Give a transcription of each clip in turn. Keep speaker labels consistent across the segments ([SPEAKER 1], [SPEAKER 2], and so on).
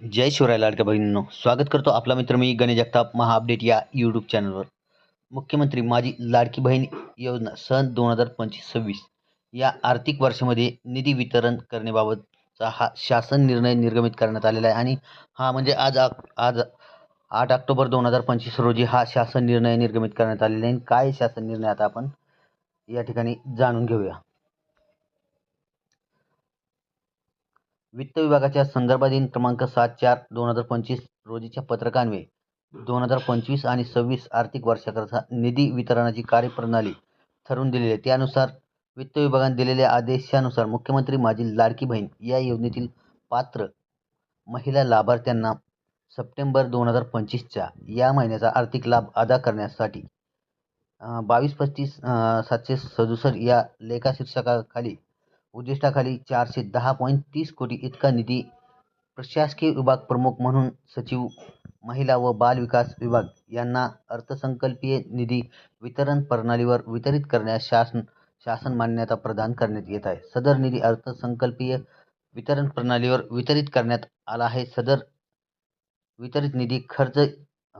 [SPEAKER 1] जय शिवराय लाडक्या बहिणींनो. स्वागत करतो आपला मित्र मी गणेश जगताप महा अपडेट या यूट्यूब चॅनलवर मुख्यमंत्री माझी लाडकी बहीण योजना सन दोन हजार पंचवीस सव्वीस या आर्थिक वर्षामध्ये निधी वितरण करण्याबाबतचा हा शासन निर्णय निर्गमित करण्यात आलेला आहे आणि हा म्हणजे आज आ- आज आठ ऑक्टोबर दोन हजार पंचवीस रोजी हा शासन निर्णय निर्गमित करण्यात आलेला आहे. आणि काय शासन निर्णय आता आपण या ठिकाणी जाणून घेऊया. वित्त विभागाच्या संदर्भाधीन क्रमांक सात चार दोन हजार पंचवीस रोजीच्या पत्रकान्वे. दोन हजार पंचवीस आणि सव्वीस आर्थिक वर्षाकरता निधी वितरणाची कार्यप्रणाली ठरवून दिलेली आहे. त्यानुसार वित्त विभागाने दिलेल्या आदेशानुसार मुख्यमंत्री माझी लाडकी बहीण या योजनेतील पात्र महिला लाभार्थ्यांना सप्टेंबर दोन हजार पंचवीसच्या या महिन्याचा आर्थिक लाभ अदा करण्यासाठी बावीस पस्तीस सातशे सदुसष्ट या लेखाशीर्षकाखाली उद्दिष्टाखाली चारशे दहा पॉईंट तीस कोटी इतका निधी प्रशासकीय विभाग प्रमुख म्हणून सचिव महिला व बाल विकास विभाग यांना अर्थसंकल्पीय निधी वितरण प्रणालीवर वितरित करण्यास शासन शासन मान्यता प्रदान करण्यात येत आहे. सदर निधी अर्थसंकल्पीय वितरण प्रणालीवर वितरित करण्यात आला आहे. सदर वितरित निधी खर्च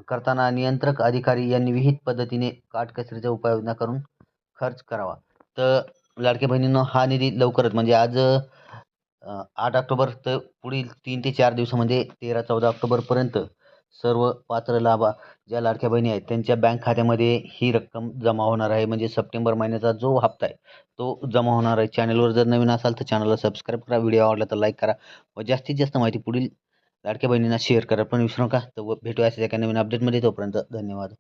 [SPEAKER 1] करताना नियंत्रक अधिकारी यांनी विहित पद्धतीने काटकसरीचा उपाययोजना करून खर्च करावा. तर लाडक्या बहिणींनो हा निधी लवकरच म्हणजे आज आठ ऑक्टोबर तर पुढील तीन ते चार दिवसामध्ये तेरा चौदा ऑक्टोबरपर्यंत सर्व पात्र लाभा ज्या लाडक्या बहिणी आहेत त्यांच्या बँक खात्यामध्ये ही रक्कम जमा होणार आहे. म्हणजे सप्टेंबर महिन्याचा जो हप्ता आहे तो जमा होणार आहे. चॅनलवर जर नवीन असाल तर चॅनलला सबस्क्राईब करा व्हिडिओ आवडला तर लाईक करा व जास्तीत जास्त माहिती पुढील लाडक्या बहिणींना शेअर करा. पण विसरू नका तर व- भेटूया अशाच एका नवीन अपडेटमध्ये तोपर्यंत धन्यवाद.